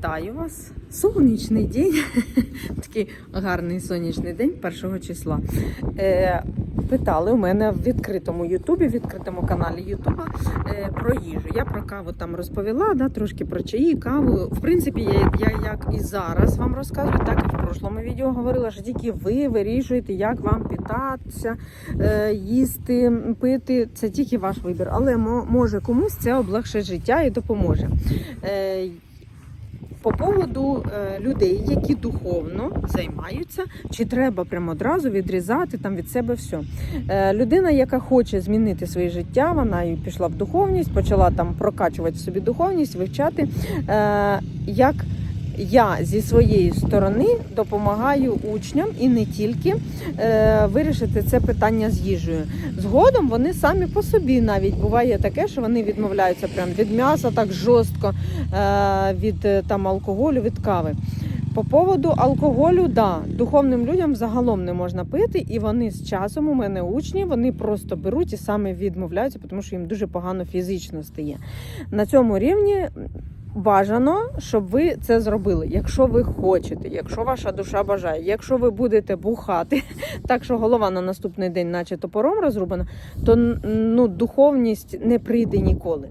Вітаю вас! Сонячний день, такий гарний сонячний день 1 числа. Е, питали у мене в відкритому Ютубі, в відкритому каналі Ютуба е, про їжу. Я про каву там розповіла, да, трошки про чаї, каву. В принципі, я, я як і зараз вам розказую, так і в прошлому відео говорила, що тільки ви вирішуєте, як вам питатися, е, їсти, пити. Це тільки ваш вибір. Але може комусь це облегшить життя і допоможе. Е, по поводу е, людей, які духовно займаються, чи треба прямо одразу відрізати там від себе все. Людина, яка хоче змінити своє життя, вона і пішла в духовність, почала там прокачувати собі духовність, вивчати. Е, як я зі своєї сторони допомагаю учням і не тільки е, вирішити це питання з їжею. Згодом вони самі по собі навіть буває таке, що вони відмовляються прям від м'яса так жорстко, е, від е, там алкоголю, від кави. По поводу алкоголю, да, духовним людям загалом не можна пити, і вони з часом у мене учні, вони просто беруть і самі відмовляються, тому що їм дуже погано фізично стає. На цьому рівні бажано, щоб ви це зробили. Якщо ви хочете, якщо ваша душа бажає, якщо ви будете бухати, так що голова на наступний день, наче топором розрубана, то ну, духовність не прийде ніколи.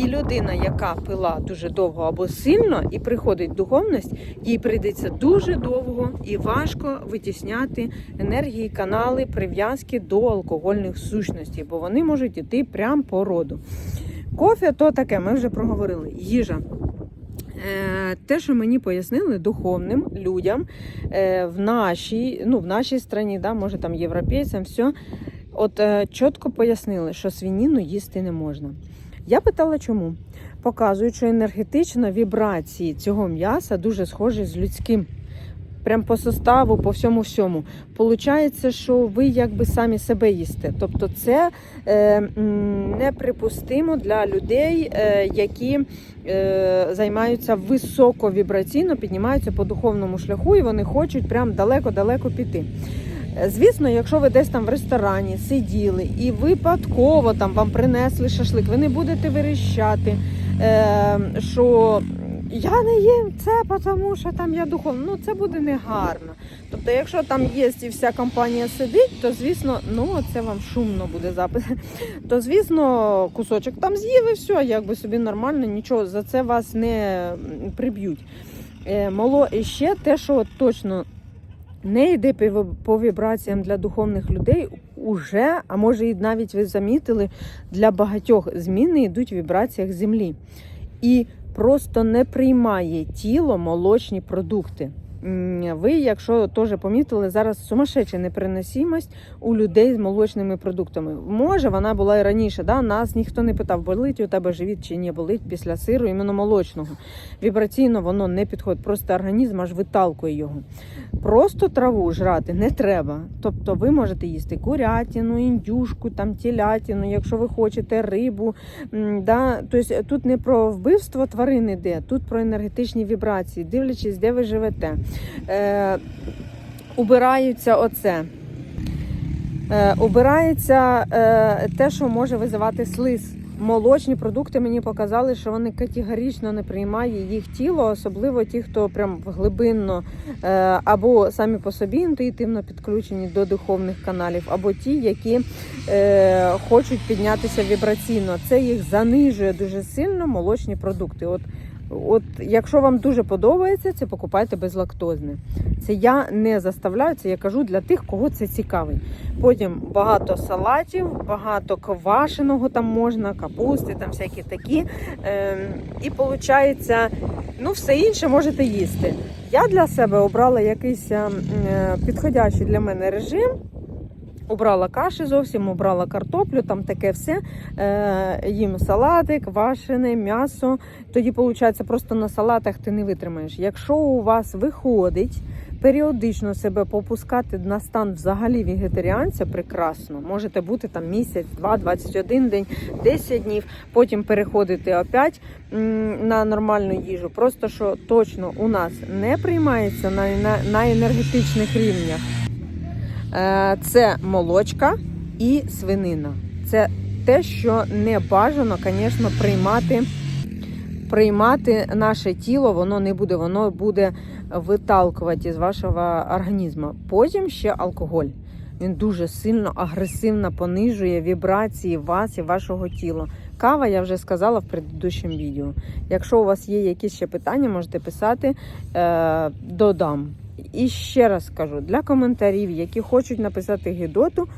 І людина, яка пила дуже довго або сильно, і приходить духовність, їй прийдеться дуже довго і важко витісняти енергії, канали, прив'язки до алкогольних сущностей, бо вони можуть іти прямо по роду. Кофе то таке, ми вже проговорили. Їжа. Е, Те, що мені пояснили духовним людям е, в нашій, ну, в нашій страні, да, може там європейцям, все, от е, чітко пояснили, що свініну їсти не можна. Я питала, чому? Показують, що енергетично вібрації цього м'яса дуже схожі з людським. Прям по составу, по всьому всьому. Получається, що ви якби самі себе їсте. Тобто це е, неприпустимо для людей, е, які е, займаються високовібраційно, піднімаються по духовному шляху, і вони хочуть прям далеко-далеко піти. Е, Звісно, якщо ви десь там в ресторані сиділи і випадково там вам принесли шашлик, ви не будете вирішати, е, що я не їм це, тому що там я духовно. Ну це буде негарно. Тобто, якщо там є і вся компанія сидить, то звісно, ну це вам шумно буде запис. То звісно, кусочок там з'їв і все, якби собі нормально, нічого за це вас не приб'ють. Е, Моло і ще те, що точно не йде по вібраціям для духовних людей, уже, а може і навіть ви замітили, для багатьох зміни йдуть в вібраціях землі. І просто не приймає тіло молочні продукти. Ви, якщо теж помітили, зараз сумасшедша непереносимость у людей з молочними продуктами. Може, вона була і раніше. Да? Нас ніхто не питав, болить у тебе живіт чи не болить після сиру, іменно молочного. Вібраційно воно не підходить, просто організм аж виталкує його. Просто траву жрати не треба. Тобто ви можете їсти курятину, індюшку, там телятину, якщо ви хочете рибу. Да? Тобто тут не про вбивство тварин іде, тут про енергетичні вібрації, дивлячись, де ви живете. Е, убираються оце. Е, убирається е, те, що може визивати слиз. Молочні продукти мені показали, що вони категорично не приймає їх тіло, особливо ті, хто прям глибинно е, або самі по собі інтуїтивно підключені до духовних каналів, або ті, які е, хочуть піднятися вібраційно. Це їх занижує дуже сильно молочні продукти. От, от якщо вам дуже подобається, це покупайте безлактозне. Це я не заставляю, це я кажу для тих, кого це цікавить. Потім багато салатів, багато квашеного там можна, капусти, там всякі такі. Ем, і виходить, ну все інше можете їсти. Я для себе обрала якийсь ем, е, підходящий для мене режим. Обрала каші зовсім, обрала картоплю, там таке все. Е, їм салати, квашене, м'ясо. Тоді, виходить, просто на салатах ти не витримаєш. Якщо у вас виходить періодично себе попускати на стан взагалі вегетаріанця, прекрасно. Можете бути там місяць, два, 21 день, 10 днів, потім переходити опять на нормальну їжу. Просто що точно у нас не приймається на, на, на енергетичних рівнях. Е, Це молочка і свинина. Це те, що не бажано, звісно, приймати приймати наше тіло, воно не буде, воно буде виталкувати з вашого організму. Потім ще алкоголь. Він дуже сильно агресивно понижує вібрації вас і вашого тіла. Кава, я вже сказала в предыдущому відео. Якщо у вас є якісь ще питання, можете писати, е, додам. І ще раз скажу, для коментарів, які хочуть написати гідоту,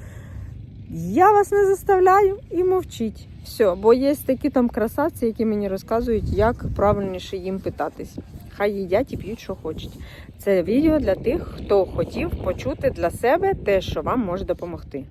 я вас не заставляю і мовчіть. Все, бо є такі там красавці, які мені розказують, як правильніше їм питатись. Хай їдять і п'ють, що хочуть. Це відео для тих, хто хотів почути для себе те, що вам може допомогти.